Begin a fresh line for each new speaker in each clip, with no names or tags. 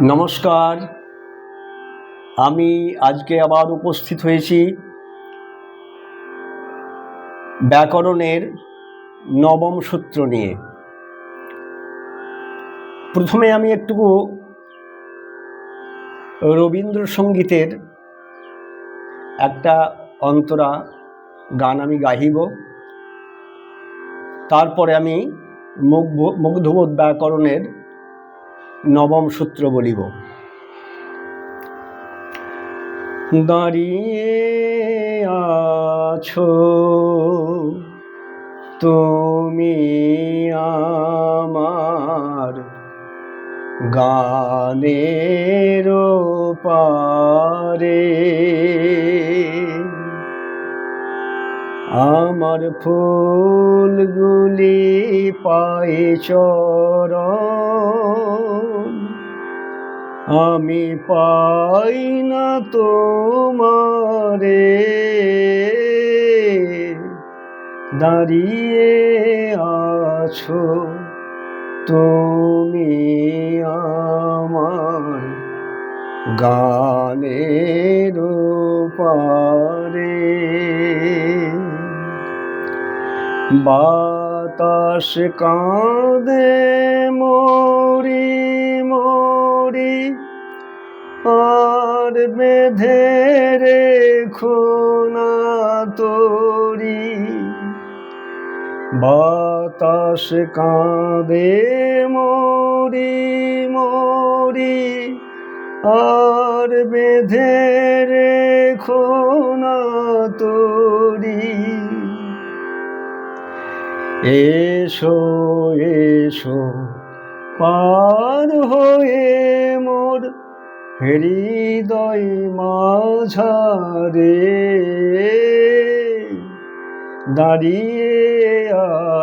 নমস্কার। আমি আজকে আবার উপস্থিত হয়েছি ব্যাকরণের নবম সূত্র নিয়ে। প্রথমে আমি একটুকু রবীন্দ্রসঙ্গীতের একটা অন্তরা গান আমি গাহিব। তারপরে আমি মুগ্ধ মুগ্ধবোধ ব্যাকরণের নবম সূত্র বলিব। দাঁড়িয়ে আছো তুমি আমার গানের পারে। আমার ফুলগুলি পায়ে চরণ আমি পাই না তোমারে। দাঁড়িয়ে আছো তুমি আমার গানের পারে বাতাস কাঁদে মরি বেঁধে রেখো না তোরি। বাতাস কাঁদে মরি মরি, আর বেঁধে রেখো না তোরি। এসো এসো, পার হয়ে মোর হৃদয় মাঝারে দাঁড়িয়ে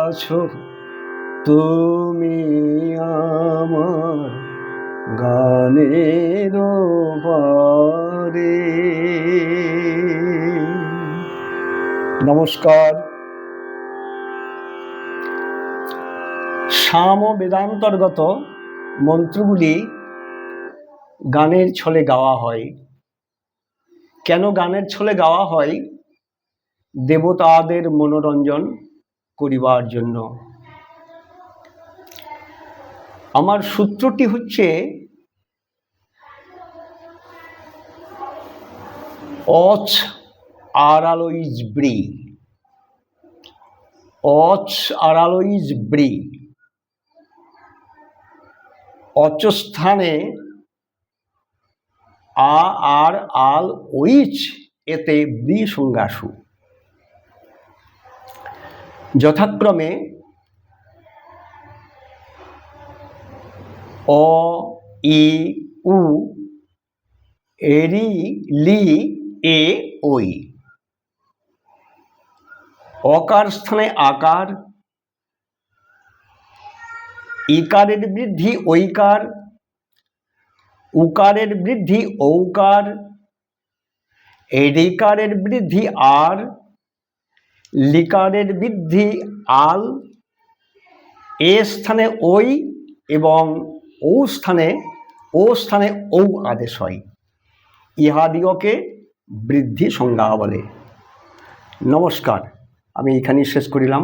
আছো তুমি আমার গানের বারে নমস্কার। সাম বেদান্তর্গত মন্ত্রগুলি গানের ছলে গাওয়া হয়। কেন গানের ছলে গাওয়া হয়? দেবতাদের মনোরঞ্জন করিবার জন্য। আমার সূত্রটি হচ্ছে, অচ আরালোইজ ব্রি। অচ আরালোইজ ব্রি। অচস্থানে আ, আর, আল ওইচ এতে ব্রি সংজ্ঞাসু। যথাক্রমে অ, ই, উ, এরি, লি, এ ওই অকার স্থানে আকার, ইকারের বৃদ্ধি ঐকার উকারের বৃদ্ধি ঔকার, এরিকারের বৃদ্ধি আর, লিকারের বৃদ্ধি আল, এ স্থানে ওই এবং ও স্থানে ও স্থানে ঔ আদেশ হয়। ইহাদিগকে বৃদ্ধি সংজ্ঞা বলে। নমস্কার, আমি এখানেই শেষ করিলাম।